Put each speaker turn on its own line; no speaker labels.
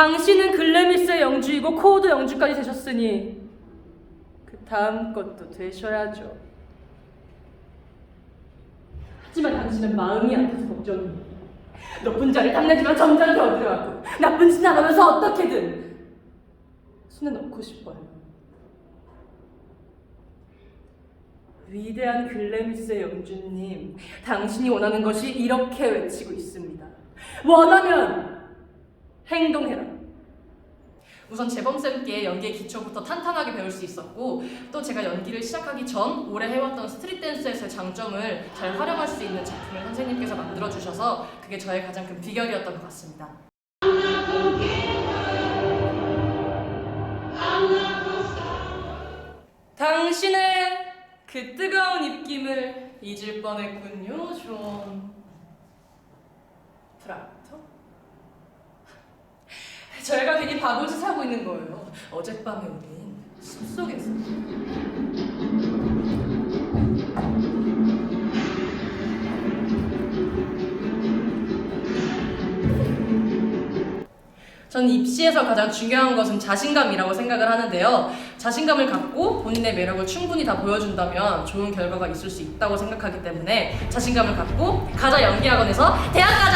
당신은 글래미스의 영주이고 코어도 영주까지 되셨으니 그 다음 것도 되셔야죠. 하지만 당신은 마음이 아파서 걱정이. 높은 자를 탐내지만 점잖게 얻으려고 나쁜 짓 안 하면서 어떻게든 손에 넣고 싶어요. 위대한 글래미스의 영주님, 당신이 원하는 것이 이렇게 외치고 있습니다. 원하면 행동해라. 우선 재범쌤께 연기의 기초부터 탄탄하게 배울 수 있었고 또 제가 연기를 시작하기 전 오래 해왔던 스트릿 댄스에서의 장점을 잘 활용할 수 있는 작품을 선생님께서 만들어주셔서 그게 저의 가장 큰 비결이었던 것 같습니다. 당신의 그 뜨거운 입김을 잊을 뻔했군요, 존. 프락터? 저희가 괜히 바보짓 하고 있는 거예요. 어젯밤에 우린 숲속에서. 저는 입시에서 가장 중요한 것은 자신감이라고 생각을 하는데요. 자신감을 갖고 본인의 매력을 충분히 다 보여준다면 좋은 결과가 있을 수 있다고 생각하기 때문에 자신감을 갖고 가자 연기학원에서 대학 가자!